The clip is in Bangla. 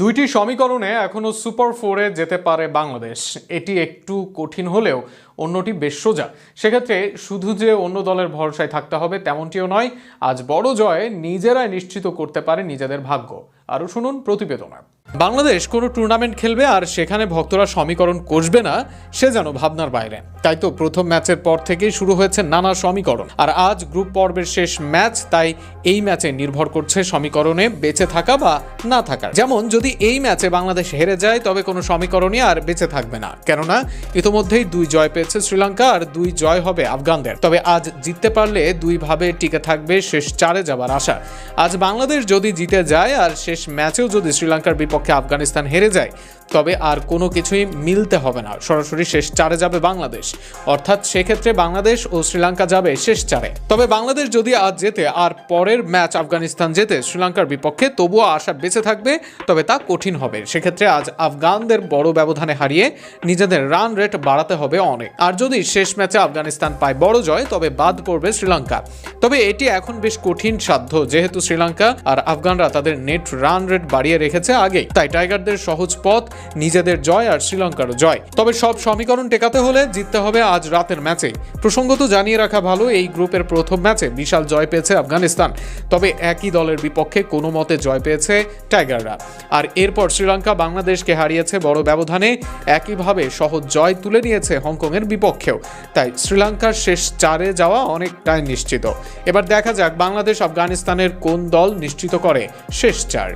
দুইটি সমীকরণে এখনও সুপার ফোরে যেতে পারে বাংলাদেশ। এটি একটু কঠিন হলেও অন্যটি বেশ সোজা। সেক্ষেত্রে শুধু যে অন্য দলের ভরসায় থাকতে হবে তেমনটিও নয়, আজ বড় জয়ে নিজেরাই নিশ্চিত করতে পারে নিজেদের ভাগ্য। আরও শুনুন প্রতিবেদনা বাংলাদেশ কোনো টুর্নামেন্ট খেলবে আর সেখানে ভক্তরা সমীকরণ কষবে না, সে যেন ভাবনার বাইরে। তাই তো প্রথম ম্যাচের পর থেকেই শুরু হয়েছে নানা সমীকরণ। আর আজ গ্রুপ পর্বের শেষ ম্যাচ, তাই এই ম্যাচে নির্ভর করছে সমীকরণে বেঁচে থাকা বা না থাকা যেমন যদি এই ম্যাচে বাংলাদেশ হেরে যায়, তবে কোনো সমীকরণই আর বেঁচে থাকবে না। কেননা, ইতোমধ্যেই দুই জয় পেয়েছে শ্রীলঙ্কা আর দুই জয় হবে আফগানদের। তবে আজ জিততে পারলে দুই ভাবে টিকে থাকবে শেষ চারে যাবার আশা। আজ বাংলাদেশ যদি জিতে যায়, আর শেষ ম্যাচেও যদি শ্রীলঙ্কার বিপক্ষে আফগানিস্তান হেরে যায়। তবে আর কোনো কিছুই মিলতে হবে না। সরাসরি শেষ চারে যাবে বাংলাদেশ। অর্থাৎ সেক্ষেত্রে বাংলাদেশ ও শ্রীলঙ্কা যাবে শেষ চারে। তবে বাংলাদেশ যদি আজ জেতে আর পরের ম্যাচ আফগানিস্তান জেতে শ্রীলঙ্কার বিপক্ষে, তবুও আশা বেঁচে থাকবে, তবে তা কঠিন হবে। সেক্ষেত্রে আজ আফগানদের বড় ব্যবধানে হারিয়ে নিজেদের রান রেট বাড়াতে হবে অনেক। আর যদি শেষ ম্যাচে আফগানিস্তান পায় বড় জয়, তবে বাদ পড়বে শ্রীলঙ্কা। তবে এটি এখন বেশ কঠিন সাধ্য। যেহেতু শ্রীলঙ্কা আর আফগানরা তাদের নেট রান রেট বাড়িয়ে রেখেছে আগেই। তাই টাইগারদের সহজ পথ, নিজেদের জয় আর শ্রীলঙ্কারও জয়। তবে সব সমীকরণ টেকাতে হলে জিততে হবে আজ রাতের ম্যাচে। প্রসঙ্গত জানিয়ে রাখা ভালো, এই গ্রুপের প্রথম ম্যাচে বিশাল জয় পেয়েছে আফগানিস্তান। তবে একই দলের বিপক্ষে কোনো মতে জয় পেয়েছে টাইগাররা। আর এরপর শ্রীলঙ্কা বাংলাদেশকে হারিয়েছে বড় ব্যবধানে, একইভাবে সহজ জয় তুলে নিয়েছে হংকংয়ের বিপক্ষেও। তাই শ্রীলঙ্কার শেষ চারে যাওয়া অনেকটাই নিশ্চিত। এবার দেখা যাক বাংলাদেশ আফগানিস্তানের কোন দল নিশ্চিত করে শেষ চার।